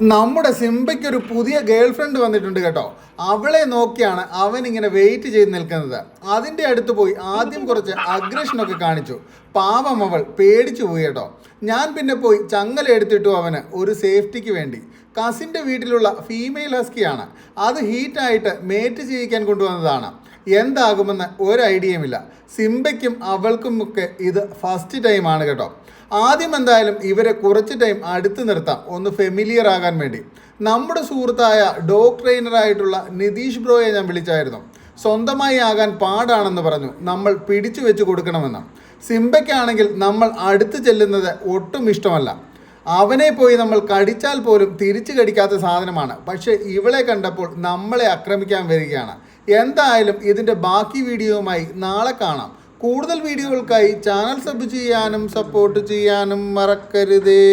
നമ്മുടെ സിംബയ്ക്ക് ഒരു പുതിയ ഗേൾ ഫ്രണ്ട് വന്നിട്ടുണ്ട് കേട്ടോ. അവളെ നോക്കിയാണ് അവൻ ഇങ്ങനെ വെയിറ്റ് ചെയ്ത് നിൽക്കുന്നത്. അതിന്റെ അടുത്ത് പോയി ആദ്യം കുറച്ച് അഗ്രഷനൊക്കെ കാണിച്ചു. പാവം അവൾ പേടിച്ചു പോയി കേട്ടോ. ഞാൻ പിന്നെ പോയി ചങ്ങല എടുത്തിട്ടു അവന് ഒരു സേഫ്റ്റിക്ക് വേണ്ടി. കസിന്റെ വീട്ടിലുള്ള ഫീമെയിൽ ഹസ്കിയാണ് അത് ഹീറ്റായിട്ട് മേറ്റ് ചെയ്യിക്കാൻ കൊണ്ടുവന്നതാണ്. എന്താകുമെന്ന് ഒരു ഐഡിയയുമില്ല സിംബയ്ക്കും അവൾക്കും ഒക്കെ ഇത് ഫസ്റ്റ് ടൈമാണ് കേട്ടോ. ആദ്യം എന്തായാലും ഇവരെ കുറച്ച് ടൈം അടുത്ത് നിർത്താം. ഒന്ന് ഫെമിലിയർ ആകാൻ വേണ്ടി. നമ്മുടെ സുഹൃത്തായ ഡോഗ് ട്രെയിനറായിട്ടുള്ള നിതീഷ് ബ്രോയെ ഞാൻ വിളിച്ചായിരുന്നു. സ്വന്തമായി ആകാൻ പാടാണെന്ന് പറഞ്ഞു. നമ്മൾ പിടിച്ചു വെച്ച് കൊടുക്കണമെന്ന്. സിംബയ്ക്കാണെങ്കിൽ നമ്മൾ അടുത്ത് ചെല്ലുന്നത് ഒട്ടും ഇഷ്ടമല്ല. അവനെ പോയി നമ്മൾ കടിച്ചാൽ പോലും തിരിച്ചു കടിക്കാത്ത സാധനമാണ്. പക്ഷേ ഇവളെ കണ്ടപ്പോൾ നമ്മളെ ആക്രമിക്കാൻ വരികയാണ്. എന്തായാലും ഇതിന്റെ ബാക്കി വീഡിയോയുമായി നാളെ കാണാം. കൂടുതൽ വീഡിയോകൾക്കായി ചാനൽ സബ് ചെയ്യാനും സപ്പോർട്ട് ചെയ്യാനും മറക്കരുതേ.